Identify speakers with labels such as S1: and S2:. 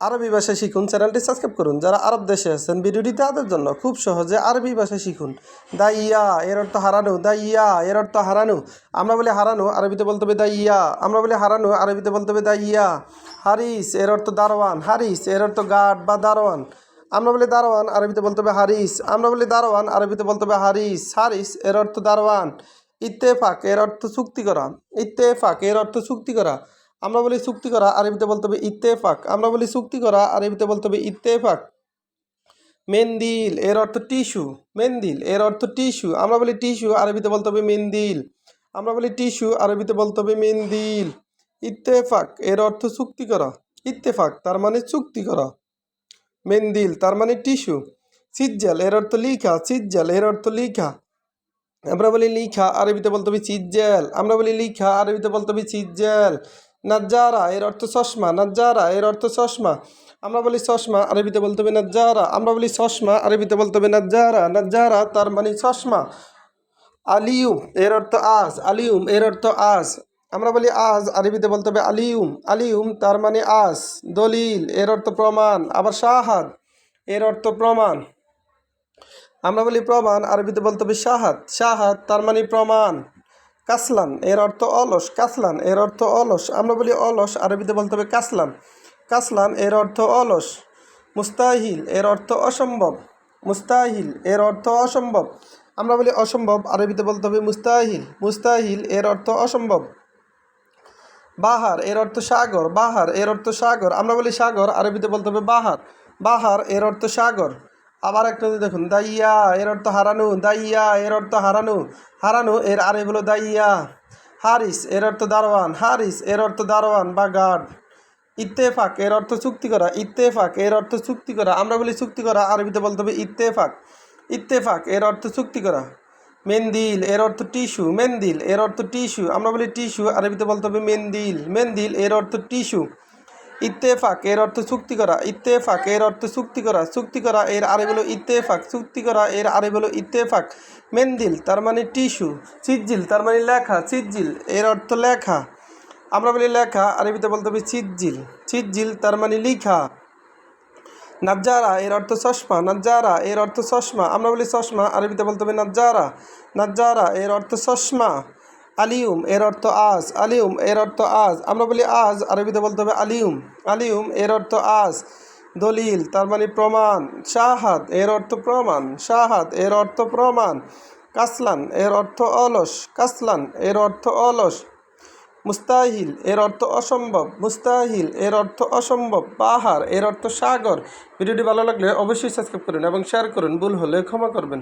S1: আরবি ভাষা শিখুন চ্যানেলটি সাবস্ক্রাইব করুন। যারা আরব দেশে আছেন, ভিডিওটি তাদের জন্য খুব সহজে আরবি ভাষা শিখুন। দা ইয়া এর অর্থ হারানো। দা ইয়া এর অর্থ হারানো। আমরা বলি হারানো, আরবিতে বলতে হবে দা ইয়া আমরা বলি হারানো, আরবিতে বলতে হবে দা ইয়া হারিস, এর অর্থ দারোয়ান। হারিস, এর অর্থ গার্ড বা দারোয়ান। আমরা বলি দারোয়ান, আরবিতে বলতে হবে হারিস। আমরা বলি দারোয়ান, আরবিতে বলতে হবে হারিস। হারিস, এর অর্থ দারোয়ান। ইত্তেফাক, এর অর্থ চুক্তি করা। ইত্তেফাক, এর অর্থ চুক্তি করা। আমরা বলি চুক্তি করা আরবিতে বলতে হবে ইত্তেফাক। আমরা বলি চুক্তি করা আরবিতে বলতে হবে ইত্তেফাক। মেন্দিল, এর অর্থ টিস্যু। মেন্দিল, এর অর্থ টিস্যু। আমরা বলি টিস্যু আরবিতে বলতে হবে মেন্দিল। আমরা বলি টিস্যু আরবিতে বলতে হবে মেন্দিল। ইত্তেফাক, এর অর্থ চুক্তি করা। ইত্তেফাক, তার মানে চুক্তি করা। মেন্দিল, তার মানে টিস্যু। সিজ্জাল, এর অর্থ লিখা। সিজ্জাল, এর অর্থ লিখা। আমরা বলি লিখা আরবিতে বলতে হবে চিজ্জেল আমরা বলি লিখা আরবিতে বলতে হবে চিজ্জেল নাজ্জারা, এর অর্থ চশমা। নাজ্জারা, এর অর্থ চশমা। আমরা বলি চশমা, আরবিতে বলতে হবে নাজ্জারা। আমরা বলি চশমা, আরবিতে বলতে হবে নাজ্জারা। নাজ্জারা তার মানে চশমা। আলিউম এর অর্থ আজ। আলিউম এর অর্থ আজ। আমরা বলি আজ, আরবিতে বলতে হবে আলিউম আলিউম তার মানে আজ। দলিল, এর অর্থ প্রমাণ। আবার শাহাদ, এর অর্থ প্রমাণ। আমরা বলি প্রমাণ, আরবিতে বলতে হবে শাহাদ। শাহাদ তার মানে প্রমাণ। কাসলান, এর অর্থ অলস, কাসলান, এর অর্থ অলস। আমরা বলি অলস, আরবিতে বলতে হবে কাসলান। কাসলান, এর অর্থ অলস। মুস্তাহিল, এর অর্থ অসম্ভব। মুস্তাহিল, এর অর্থ অসম্ভব। আমরা বলি অসম্ভব, আরবিতে বলতে হবে মুস্তাহিল। মুস্তাহিল, এর অর্থ অসম্ভব। বাহার, এর অর্থ সাগর। বাহার, এর অর্থ সাগর। আমরা বলি সাগর, আরবিতে বলতে হবে বাহার। বাহার, এর অর্থ সাগর। আবার একটা দেখুন দাইয়া এর অর্থ হারানো দাইয়া এর অর্থ হারানো হারানো এর আরে হলো দাইয়া হারিস এর অর্থ দারোয়ান হারিস এর অর্থ দারোয়ান বা গার্ড ইত্তেফাক এর অর্থ চুক্তি করা ইত্তেফাক এর অর্থ চুক্তি করা আমরা বলি চুক্তি করা আরবিতে বলতে হবে ইত্তেফাক ইত্তেফাক এর অর্থ চুক্তি করা মেন্দিল এর অর্থ টিস্যু মেন্দিল এর অর্থ টিস্যু আমরা বলি টিস্যু আরবিতে বলতে হবে মেন্দিল মেন্দিল এর অর্থ টিস্যু ইত্তেফাক, এর অর্থ চুক্তি করা। ইত্তেফাক, এর অর্থ চুক্তি করা। চুক্তি করা, এর আরে বলো ইত্তেফাক। চুক্তি করা, এর আরে বলো ইত্তেফাক। মেন্দিল, তার মানে টিস্যু। চিজ্জিল তার মানে লেখা। চিজ্জিল এর অর্থ লেখা। আমরা বলি লেখা, আরবিতে বলতে হবে চিজ্জিল চিজ্জিল তার মানে লিখা। নাজ্জারা, এর অর্থ চশমা। নাজ্জারা, এর অর্থ চশমা। আমরা বলি চশমা, আরবিতে বলতে হবে নাজ্জারা। নাজ্জারা, এর অর্থ চশমা। আলিউম এর অর্থ আজ আলিউম এর অর্থ আজ আমরা বলি আজ আরবিতে বলতে হবে আলিউম আলিউম এর অর্থ আজ দলিল তার মানে প্রমাণ শাহাদ এর অর্থ প্রমাণ শাহাদ এর অর্থ প্রমাণ কাসলান এর অর্থ অলস কাসলান এর অর্থ অলস মুস্তাহিল এর অর্থ অসম্ভব মুস্তাহিল এর অর্থ অসম্ভব পাহাড় এর অর্থ সাগর ভিডিওটি ভালো লাগলে অবশ্যই সাবস্ক্রাইব করুন এবং শেয়ার করুন ভুল হলে ক্ষমা করবেন